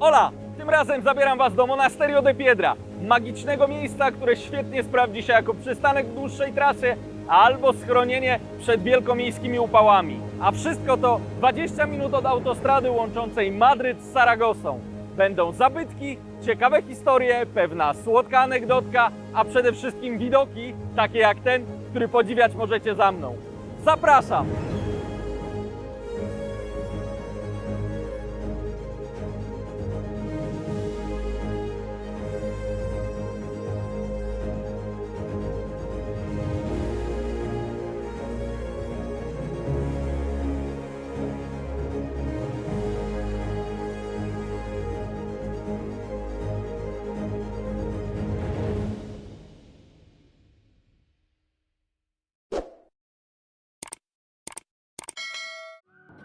Ola! Tym razem zabieram Was do Monasterio de Piedra, magicznego miejsca, które świetnie sprawdzi się jako przystanek w dłuższej trasie albo schronienie przed wielkomiejskimi upałami. A wszystko to 20 minut od autostrady łączącej Madryt z Saragosą. Będą zabytki, ciekawe historie, pewna słodka anegdotka, a przede wszystkim widoki, takie jak ten, który podziwiać możecie za mną. Zapraszam!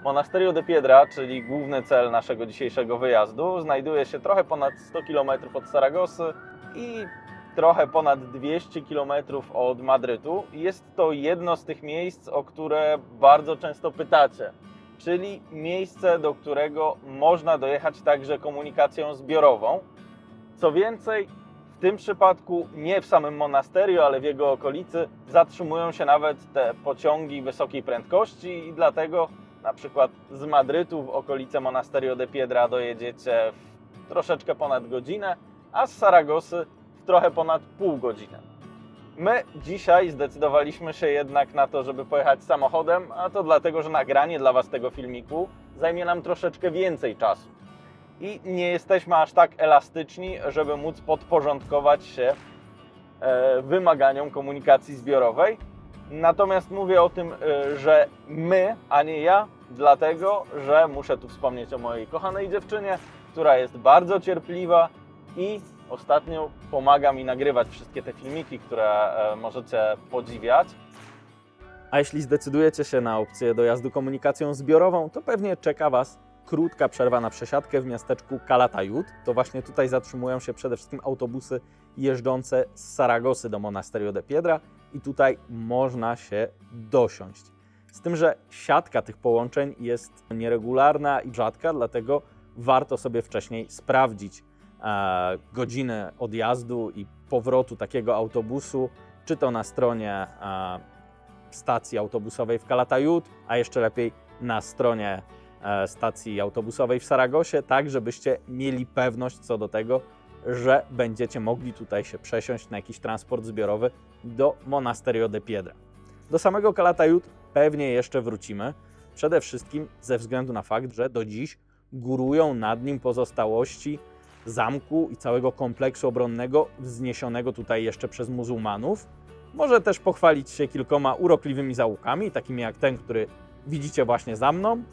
Monasterio de Piedra, czyli główny cel naszego dzisiejszego wyjazdu, znajduje się trochę ponad 100 km od Saragosy i trochę ponad 200 km od Madrytu. Jest to jedno z tych miejsc, o które bardzo często pytacie, czyli miejsce, do którego można dojechać także komunikacją zbiorową. Co więcej, w tym przypadku nie w samym monasterio, ale w jego okolicy zatrzymują się nawet te pociągi wysokiej prędkości i dlatego na przykład z Madrytu w okolice Monasterio de Piedra dojedziecie w troszeczkę ponad godzinę, a z Saragosy w trochę ponad pół godziny. My dzisiaj zdecydowaliśmy się jednak na to, żeby pojechać samochodem, a to dlatego, że nagranie dla Was tego filmiku zajmie nam troszeczkę więcej czasu. I nie jesteśmy aż tak elastyczni, żeby móc podporządkować się e, wymaganiom komunikacji zbiorowej. Natomiast mówię o tym, y, że my, a nie ja, dlatego, że muszę tu wspomnieć o mojej kochanej dziewczynie, która jest bardzo cierpliwa i ostatnio pomaga mi nagrywać wszystkie te filmiki, które e, możecie podziwiać. A jeśli zdecydujecie się na opcję dojazdu komunikacją zbiorową, to pewnie czeka Was krótka przerwa na przesiadkę w miasteczku Calatayud. To właśnie tutaj zatrzymują się przede wszystkim autobusy jeżdżące z Saragosy do Monasterio de Piedra i tutaj można się dosiąść. Z tym, że siatka tych połączeń jest nieregularna i rzadka, dlatego warto sobie wcześniej sprawdzić e, godzinę odjazdu i powrotu takiego autobusu, czy to na stronie e, stacji autobusowej w Calatayud, a jeszcze lepiej na stronie e, stacji autobusowej w Saragosie, tak żebyście mieli pewność co do tego, że będziecie mogli tutaj się przesiąść na jakiś transport zbiorowy do Monasterio de Piedra. Do samego Calatayud pewnie jeszcze wrócimy, przede wszystkim ze względu na fakt, że do dziś górują nad nim pozostałości zamku i całego kompleksu obronnego wzniesionego tutaj jeszcze przez muzułmanów. Może też pochwalić się kilkoma urokliwymi zaułkami, takimi jak ten, który widzicie właśnie za mną.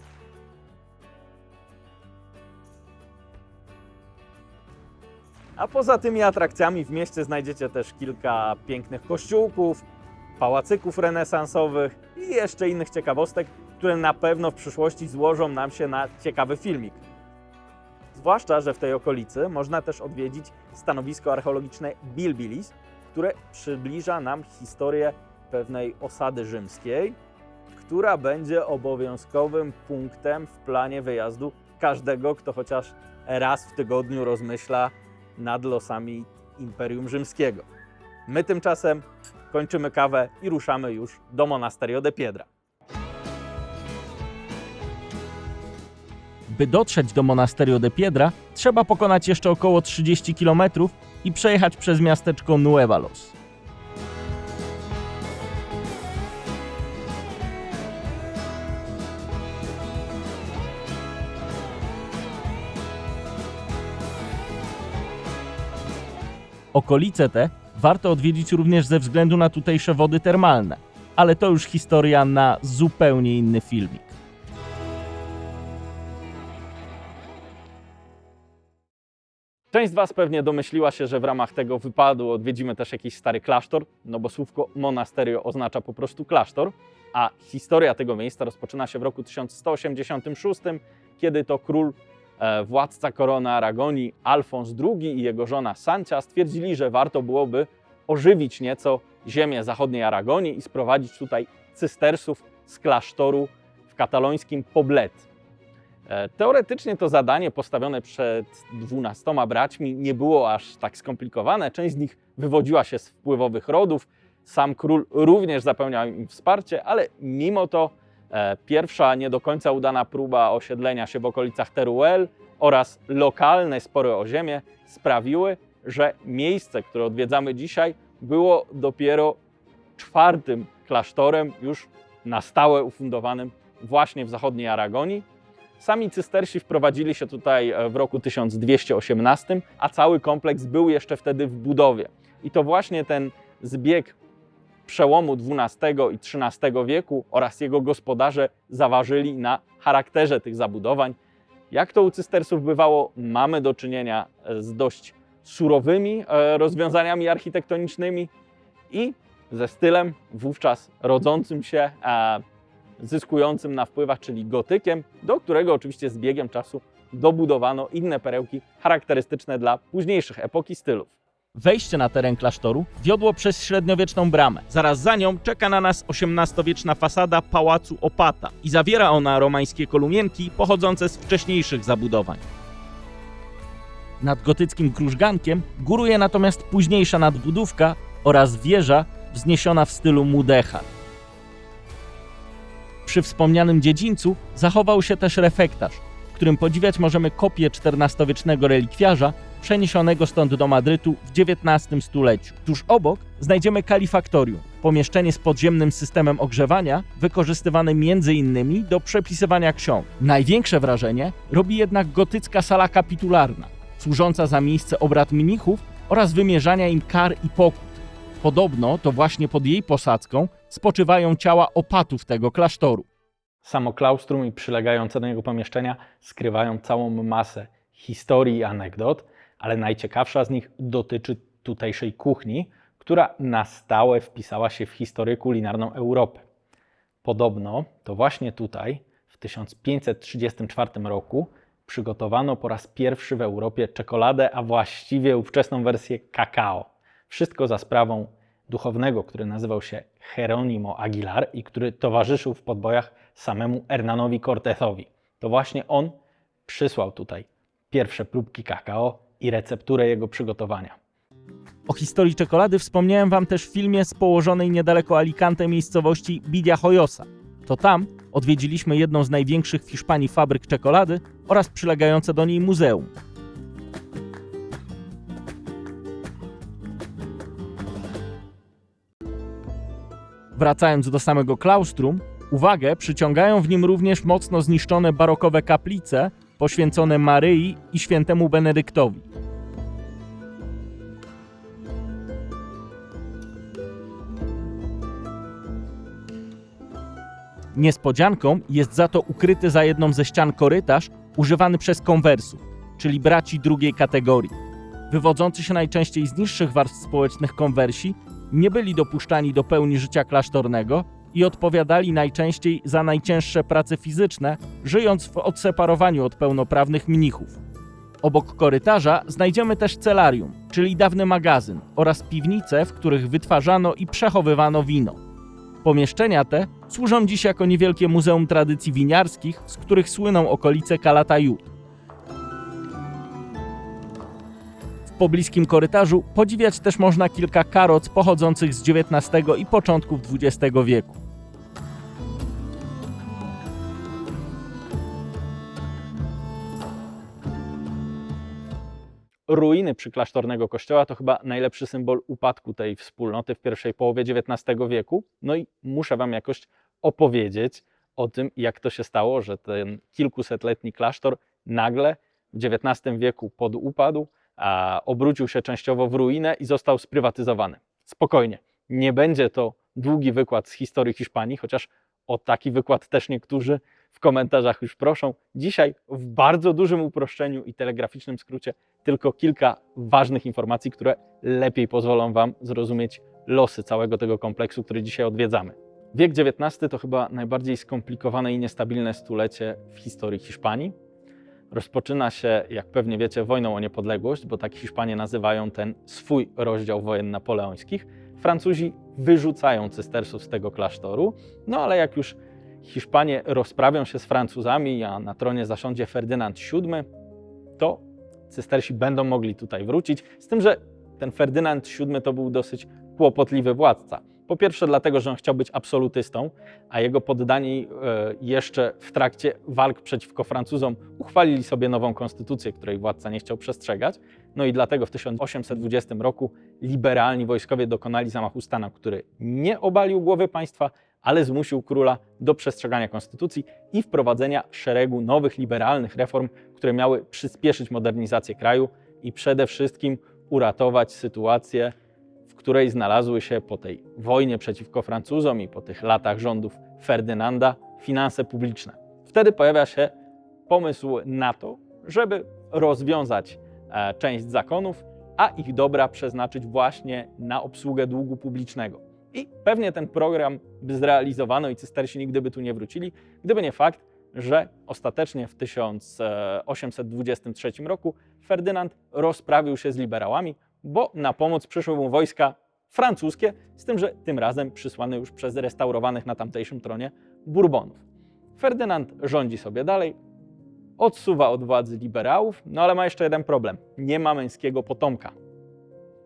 A poza tymi atrakcjami w mieście znajdziecie też kilka pięknych kościółków, pałacyków renesansowych i jeszcze innych ciekawostek, które na pewno w przyszłości złożą nam się na ciekawy filmik. Zwłaszcza, że w tej okolicy można też odwiedzić stanowisko archeologiczne Bilbilis, które przybliża nam historię pewnej osady rzymskiej, która będzie obowiązkowym punktem w planie wyjazdu każdego, kto chociaż raz w tygodniu rozmyśla nad losami Imperium Rzymskiego. My tymczasem kończymy kawę i ruszamy już do Monasterio de Piedra. By dotrzeć do Monasterio de Piedra, trzeba pokonać jeszcze około 30 km i przejechać przez miasteczko Nuevalos. Okolice te warto odwiedzić również ze względu na tutejsze wody termalne, ale to już historia na zupełnie inny filmik. Część z Was pewnie domyśliła się, że w ramach tego wypadu odwiedzimy też jakiś stary klasztor, no bo słówko monasterio oznacza po prostu klasztor, a historia tego miejsca rozpoczyna się w roku 1186, kiedy to król, władca korony Aragonii Alfons II i jego żona Sancia stwierdzili, że warto byłoby ożywić nieco ziemię zachodniej Aragonii i sprowadzić tutaj cystersów z klasztoru w katalońskim Poblet. E, Teoretycznie to zadanie postawione przed dwunastoma braćmi nie było aż tak skomplikowane. Część z nich wywodziła się z wpływowych rodów. Sam król również zapewniał im wsparcie, ale mimo to e, pierwsza nie do końca udana próba osiedlenia się w okolicach Teruel oraz lokalne spory o ziemię sprawiły, że miejsce, które odwiedzamy dzisiaj, było dopiero czwartym klasztorem już na stałe ufundowanym właśnie w zachodniej Aragonii. Sami cystersi wprowadzili się tutaj e, w roku 1218, a cały kompleks był jeszcze wtedy w budowie. I to właśnie ten zbieg przełomu XII i XIII wieku oraz jego gospodarze zaważyli na charakterze tych zabudowań. Jak to u cystersów bywało, mamy do czynienia e, z dość surowymi e, rozwiązaniami architektonicznymi i ze stylem wówczas rodzącym się, e, zyskującym na wpływach, czyli gotykiem, do którego oczywiście z biegiem czasu dobudowano inne perełki charakterystyczne dla późniejszych epoki stylów. Wejście na teren klasztoru wiodło przez średniowieczną bramę. Zaraz za nią czeka na nas XVIII-wieczna fasada pałacu Opata i zawiera ona romańskie kolumienki pochodzące z wcześniejszych zabudowań. Nad gotyckim krużgankiem góruje natomiast późniejsza nadbudówka oraz wieża wzniesiona w stylu mudechar. Przy wspomnianym dziedzińcu zachował się też refektarz, w którym podziwiać możemy kopię XIV-wiecznego relikwiarza przeniesionego stąd do Madrytu w XIX stuleciu. Tuż obok znajdziemy kalifaktorium, pomieszczenie z podziemnym systemem ogrzewania, wykorzystywane m.in. do przepisywania ksiąg. Największe wrażenie robi jednak gotycka sala kapitularna, służąca za miejsce obrad mnichów oraz wymierzania im kar i pokut. Podobno to właśnie pod jej posadzką spoczywają ciała opatów tego klasztoru. Samo klaustrum i przylegające do niego pomieszczenia skrywają całą masę historii i anegdot, ale najciekawsza z nich dotyczy tutejszej kuchni, która na stałe wpisała się w historię kulinarną Europy. Podobno to właśnie tutaj w 1534 roku przygotowano po raz pierwszy w Europie czekoladę, a właściwie ówczesną wersję kakao. Wszystko za sprawą duchownego, który nazywał się Jeronimo Aguilar i który towarzyszył w podbojach samemu Hernanowi Cortezowi. To właśnie on przysłał tutaj pierwsze próbki kakao i recepturę jego przygotowania. O historii czekolady wspomniałem Wam też w filmie z położonej niedaleko Alicante miejscowości Bidia Hoyosa. To tam odwiedziliśmy jedną z największych w Hiszpanii fabryk czekolady oraz przylegające do niej muzeum. Wracając do samego klaustrum, uwagę przyciągają w nim również mocno zniszczone barokowe kaplice poświęcone Maryi i świętemu Benedyktowi. Niespodzianką jest za to ukryty za jedną ze ścian korytarz używany przez konwersów, czyli braci drugiej kategorii. Wywodzący się najczęściej z niższych warstw społecznych konwersi nie byli dopuszczani do pełni życia klasztornego i odpowiadali najczęściej za najcięższe prace fizyczne, żyjąc w odseparowaniu od pełnoprawnych mnichów. Obok korytarza znajdziemy też celarium, czyli dawny magazyn oraz piwnice, w których wytwarzano i przechowywano wino. Pomieszczenia te służą dziś jako niewielkie muzeum tradycji winiarskich, z których słyną okolice Calatayud. W pobliskim korytarzu podziwiać też można kilka karoc pochodzących z XIX i początków XX wieku. Ruiny przyklasztornego kościoła to chyba najlepszy symbol upadku tej wspólnoty w pierwszej połowie XIX wieku. No i muszę Wam jakoś opowiedzieć o tym, jak to się stało, że ten kilkusetletni klasztor nagle w XIX wieku podupadł, a obrócił się częściowo w ruinę i został sprywatyzowany. Spokojnie, nie będzie to długi wykład z historii Hiszpanii, chociaż o taki wykład też niektórzy w komentarzach już proszą. Dzisiaj w bardzo dużym uproszczeniu i telegraficznym skrócie tylko kilka ważnych informacji, które lepiej pozwolą Wam zrozumieć losy całego tego kompleksu, który dzisiaj odwiedzamy. Wiek XIX to chyba najbardziej skomplikowane i niestabilne stulecie w historii Hiszpanii. Rozpoczyna się, jak pewnie wiecie, wojną o niepodległość, bo tak Hiszpanie nazywają ten swój rozdział wojen napoleońskich. Francuzi wyrzucają cystersów z tego klasztoru, no ale jak już Hiszpanie rozprawią się z Francuzami, a na tronie zasiądzie Ferdynand VII, to cystersi będą mogli tutaj wrócić. Z tym, że ten Ferdynand VII to był dosyć kłopotliwy władca. Po pierwsze, dlatego, że on chciał być absolutystą, a jego poddani e, jeszcze w trakcie walk przeciwko Francuzom uchwalili sobie nową konstytucję, której władca nie chciał przestrzegać. No i dlatego w 1820 roku liberalni wojskowie dokonali zamachu stanu, który nie obalił głowy państwa, ale zmusił króla do przestrzegania konstytucji i wprowadzenia szeregu nowych liberalnych reform, które miały przyspieszyć modernizację kraju i przede wszystkim uratować sytuację, w której znalazły się po tej wojnie przeciwko Francuzom i po tych latach rządów Ferdynanda finanse publiczne. Wtedy pojawia się pomysł na to, żeby rozwiązać e, część zakonów, a ich dobra przeznaczyć właśnie na obsługę długu publicznego. I pewnie ten program by zrealizowano i cystersi nigdy by tu nie wrócili, gdyby nie fakt, że ostatecznie w 1823 roku Ferdynand rozprawił się z liberałami, bo na pomoc przyszły mu wojska francuskie, z tym, że tym razem przysłane już przez restaurowanych na tamtejszym tronie Bourbonów. Ferdynand rządzi sobie dalej, odsuwa od władzy liberałów, no ale ma jeszcze jeden problem. Nie ma męskiego potomka.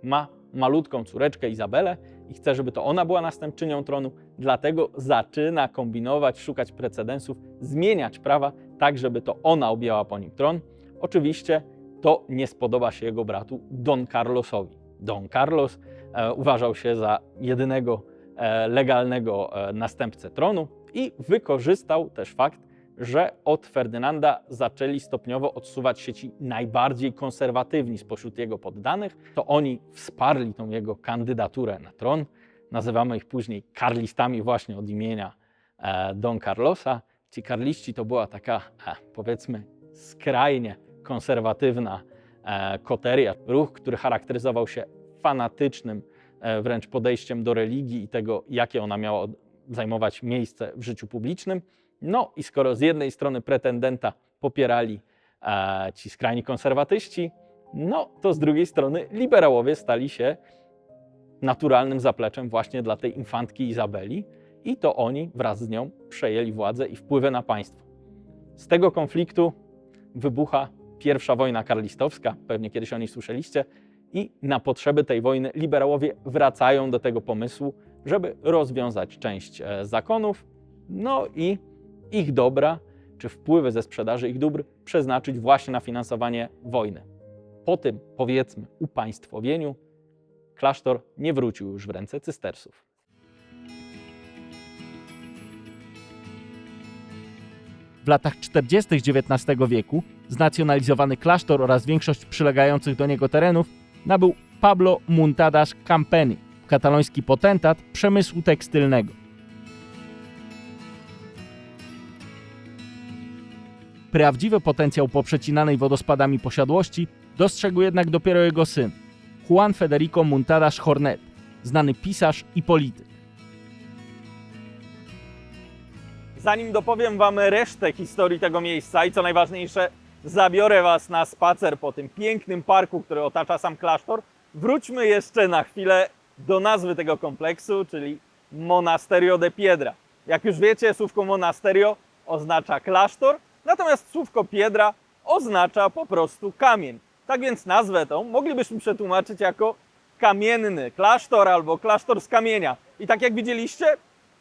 Ma malutką córeczkę Izabelę i chce, żeby to ona była następczynią tronu, dlatego zaczyna kombinować, szukać precedensów, zmieniać prawa tak, żeby to ona objęła po nim tron. Oczywiście to nie spodoba się jego bratu Don Carlosowi. Don Carlos e, uważał się za jedynego e, legalnego e, następcę tronu i wykorzystał też fakt, że od Ferdynanda zaczęli stopniowo odsuwać się ci najbardziej konserwatywni spośród jego poddanych. To oni wsparli tą jego kandydaturę na tron. Nazywamy ich później karlistami właśnie od imienia e, Don Carlosa. Ci karliści to była taka, e, powiedzmy, skrajnie konserwatywna e, koteria, ruch, który charakteryzował się fanatycznym wręcz podejściem do religii i tego, jakie ona miała zajmować miejsce w życiu publicznym. No i skoro z jednej strony pretendenta popierali e, ci skrajni konserwatyści, no to z drugiej strony liberałowie stali się naturalnym zapleczem właśnie dla tej infantki Izabeli i to oni wraz z nią przejęli władzę i wpływy na państwo. Z tego konfliktu wybucha pierwsza wojna karlistowska, pewnie kiedyś o niej słyszeliście, i na potrzeby tej wojny liberałowie wracają do tego pomysłu, żeby rozwiązać część e, zakonów, no i ich dobra, czy wpływy ze sprzedaży ich dóbr przeznaczyć właśnie na finansowanie wojny. Po tym, powiedzmy, upaństwowieniu, klasztor nie wrócił już w ręce cystersów. W latach 40. XIX wieku znacjonalizowany klasztor oraz większość przylegających do niego terenów nabył Pablo Muntadas Campeni, kataloński potentat przemysłu tekstylnego. Prawdziwy potencjał poprzecinanej wodospadami posiadłości dostrzegł jednak dopiero jego syn, Juan Federico Muntadas Hornet, znany pisarz i polityk. Zanim dopowiem Wam resztę historii tego miejsca i co najważniejsze, zabiorę Was na spacer po tym pięknym parku, który otacza sam klasztor, wróćmy jeszcze na chwilę do nazwy tego kompleksu, czyli Monasterio de Piedra. Jak już wiecie, słówko monasterio oznacza klasztor, natomiast słówko piedra oznacza po prostu kamień. Tak więc nazwę tą moglibyśmy przetłumaczyć jako kamienny klasztor albo klasztor z kamienia. I tak jak widzieliście,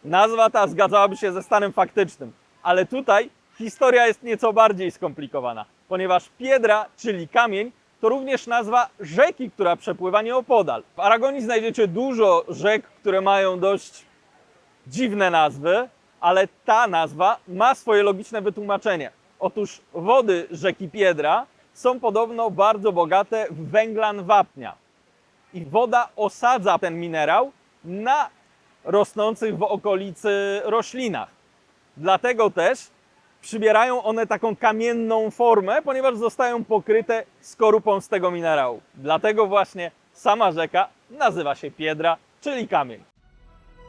Nazwa ta zgadzałaby się ze stanem faktycznym, ale tutaj historia jest nieco bardziej skomplikowana, ponieważ Piedra, czyli kamień, to również nazwa rzeki, która przepływa nieopodal. W Aragonii znajdziecie dużo rzek, które mają dość dziwne nazwy, ale ta nazwa ma swoje logiczne wytłumaczenie. Otóż wody rzeki Piedra są podobno bardzo bogate w węglan wapnia. I woda osadza ten minerał na rosnących w okolicy roślinach. Dlatego też przybierają one taką kamienną formę, ponieważ zostają pokryte skorupą z tego minerału. Dlatego właśnie sama rzeka nazywa się Piedra, czyli kamień.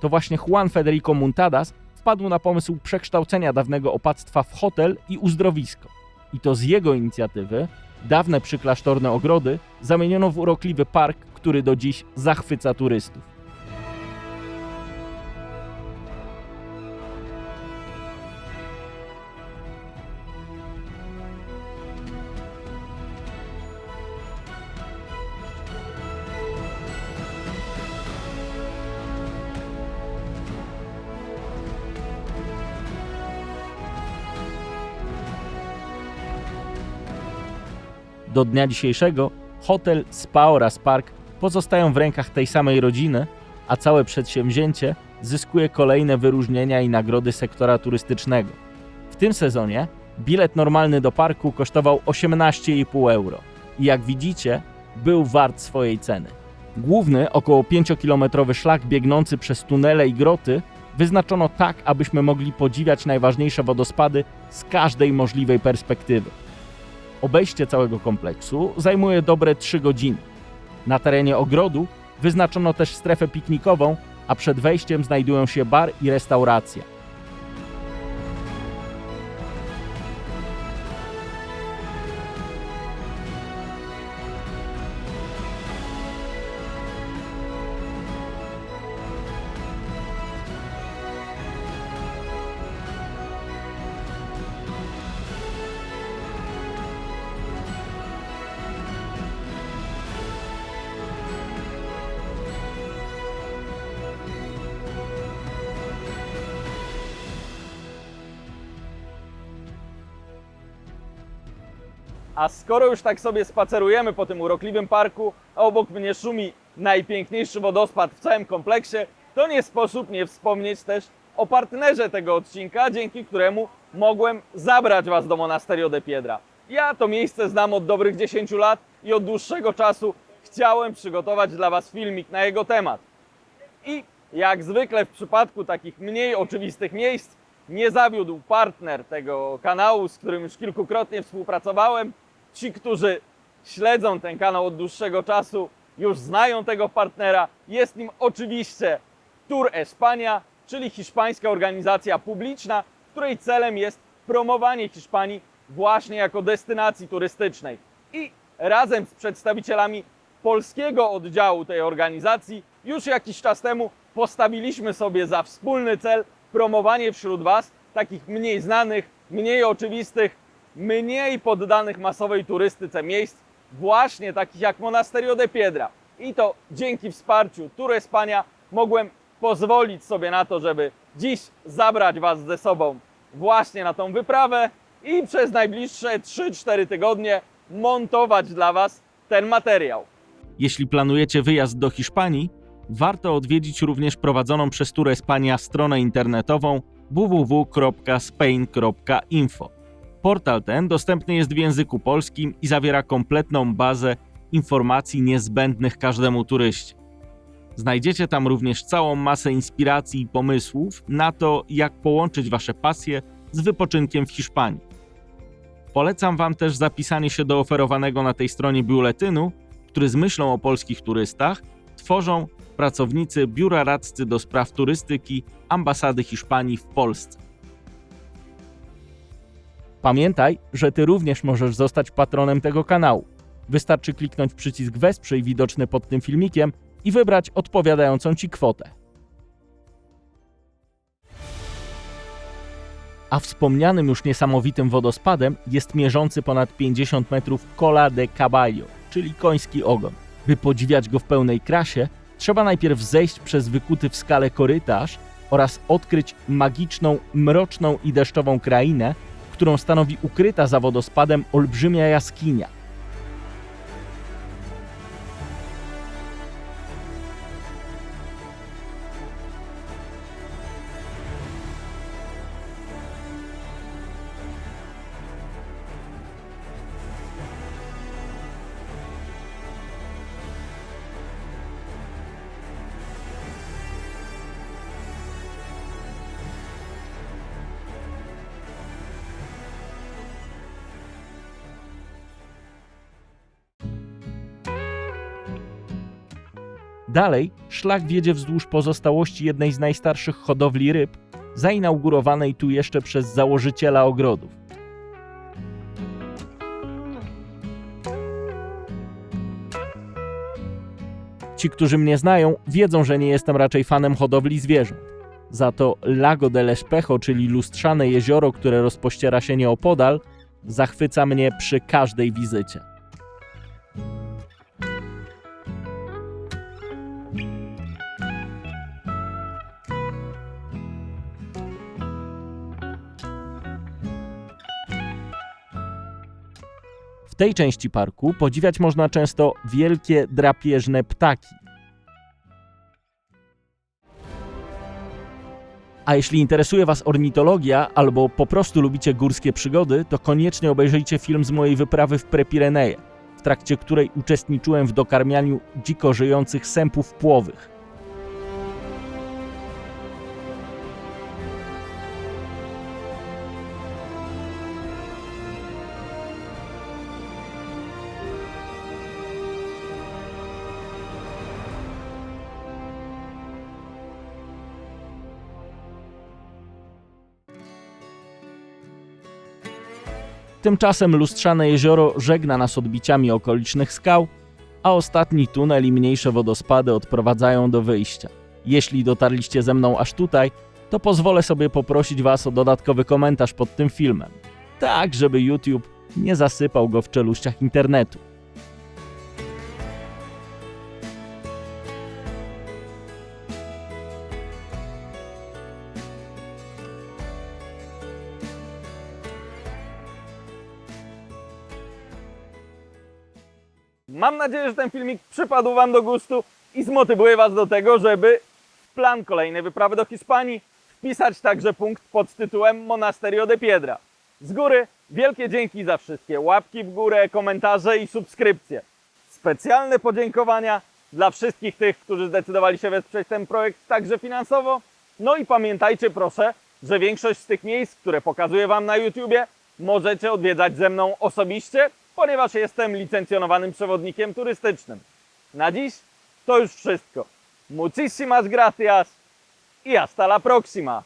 to właśnie Juan Federico Muntadas wpadł na pomysł przekształcenia dawnego opactwa w hotel i uzdrowisko. I to z jego inicjatywy dawne przyklasztorne ogrody zamieniono w urokliwy park, który do dziś zachwyca turystów. Do dnia dzisiejszego hotel, spa oraz park pozostają w rękach tej samej rodziny, a całe przedsięwzięcie zyskuje kolejne wyróżnienia i nagrody sektora turystycznego. W tym sezonie bilet normalny do parku kosztował 18,5 euro i jak widzicie, był wart swojej ceny. Główny, około 5-kilometrowy szlak biegnący przez tunele i groty wyznaczono tak, abyśmy mogli podziwiać najważniejsze wodospady z każdej możliwej perspektywy. Obejście całego kompleksu zajmuje dobre 3 godziny. Na terenie ogrodu wyznaczono też strefę piknikową, a przed wejściem znajdują się bar i restauracja. A skoro już tak sobie spacerujemy po tym urokliwym parku, a obok mnie szumi najpiękniejszy wodospad w całym kompleksie, to nie sposób nie wspomnieć też o partnerze tego odcinka, dzięki któremu mogłem zabrać Was do Monasterio de Piedra. Ja to miejsce znam od dobrych 10 lat i od dłuższego czasu chciałem przygotować dla Was filmik na jego temat. I jak zwykle w przypadku takich mniej oczywistych miejsc, nie zawiódł partner tego kanału, z którym już kilkukrotnie współpracowałem. Ci, którzy śledzą ten kanał od dłuższego czasu, już znają tego partnera. Jest nim oczywiście Tour Espania, czyli hiszpańska organizacja publiczna, której celem jest promowanie Hiszpanii właśnie jako destynacji turystycznej. I razem z przedstawicielami polskiego oddziału tej organizacji już jakiś czas temu postawiliśmy sobie za wspólny cel promowanie wśród Was takich mniej znanych, mniej oczywistych, mniej poddanych masowej turystyce miejsc, właśnie takich jak Monasterio de Piedra. I to dzięki wsparciu Tour Espania mogłem pozwolić sobie na to, żeby dziś zabrać Was ze sobą właśnie na tą wyprawę i przez najbliższe 3-4 tygodnie montować dla Was ten materiał. Jeśli planujecie wyjazd do Hiszpanii, warto odwiedzić również prowadzoną przez Tour Espania stronę internetową www.spain.info. Portal ten dostępny jest w języku polskim i zawiera kompletną bazę informacji niezbędnych każdemu turyście. Znajdziecie tam również całą masę inspiracji i pomysłów na to, jak połączyć wasze pasje z wypoczynkiem w Hiszpanii. Polecam Wam też zapisanie się do oferowanego na tej stronie biuletynu, który z myślą o polskich turystach tworzą pracownicy Biura Radcy do Spraw Turystyki Ambasady Hiszpanii w Polsce. Pamiętaj, że Ty również możesz zostać patronem tego kanału. Wystarczy kliknąć przycisk Wesprzyj widoczny pod tym filmikiem i wybrać odpowiadającą Ci kwotę. A wspomnianym już niesamowitym wodospadem jest mierzący ponad 50 metrów Cola de Caballo, czyli koński ogon. By podziwiać go w pełnej krasie, trzeba najpierw zejść przez wykuty w skale korytarz oraz odkryć magiczną, mroczną i deszczową krainę, którą stanowi ukryta za wodospadem olbrzymia jaskinia. Dalej szlak wiedzie wzdłuż pozostałości jednej z najstarszych hodowli ryb, zainaugurowanej tu jeszcze przez założyciela ogrodów. Ci, którzy mnie znają, wiedzą, że nie jestem raczej fanem hodowli zwierząt. Za to Lago del Espejo, czyli lustrzane jezioro, które rozpościera się nieopodal, zachwyca mnie przy każdej wizycie. Tej części parku podziwiać można często wielkie drapieżne ptaki. A jeśli interesuje Was ornitologia albo po prostu lubicie górskie przygody, to koniecznie obejrzyjcie film z mojej wyprawy w Prepireneje, w trakcie której uczestniczyłem w dokarmianiu dziko żyjących sępów płowych. Tymczasem lustrzane jezioro żegna nas odbiciami okolicznych skał, a ostatni tunel i mniejsze wodospady odprowadzają do wyjścia. Jeśli dotarliście ze mną aż tutaj, to pozwolę sobie poprosić Was o dodatkowy komentarz pod tym filmem, tak żeby YouTube nie zasypał go w czeluściach internetu. Mam nadzieję, że ten filmik przypadł Wam do gustu i zmotywuje Was do tego, żeby w plan kolejnej wyprawy do Hiszpanii wpisać także punkt pod tytułem Monasterio de Piedra. Z góry wielkie dzięki za wszystkie łapki w górę, komentarze i subskrypcje. Specjalne podziękowania dla wszystkich tych, którzy zdecydowali się wesprzeć ten projekt także finansowo. No i pamiętajcie proszę, że większość z tych miejsc, które pokazuję Wam na YouTubie, możecie odwiedzać ze mną osobiście, ponieważ jestem licencjonowanym przewodnikiem turystycznym. Na dziś to już wszystko. Muchísimas gracias y hasta la próxima.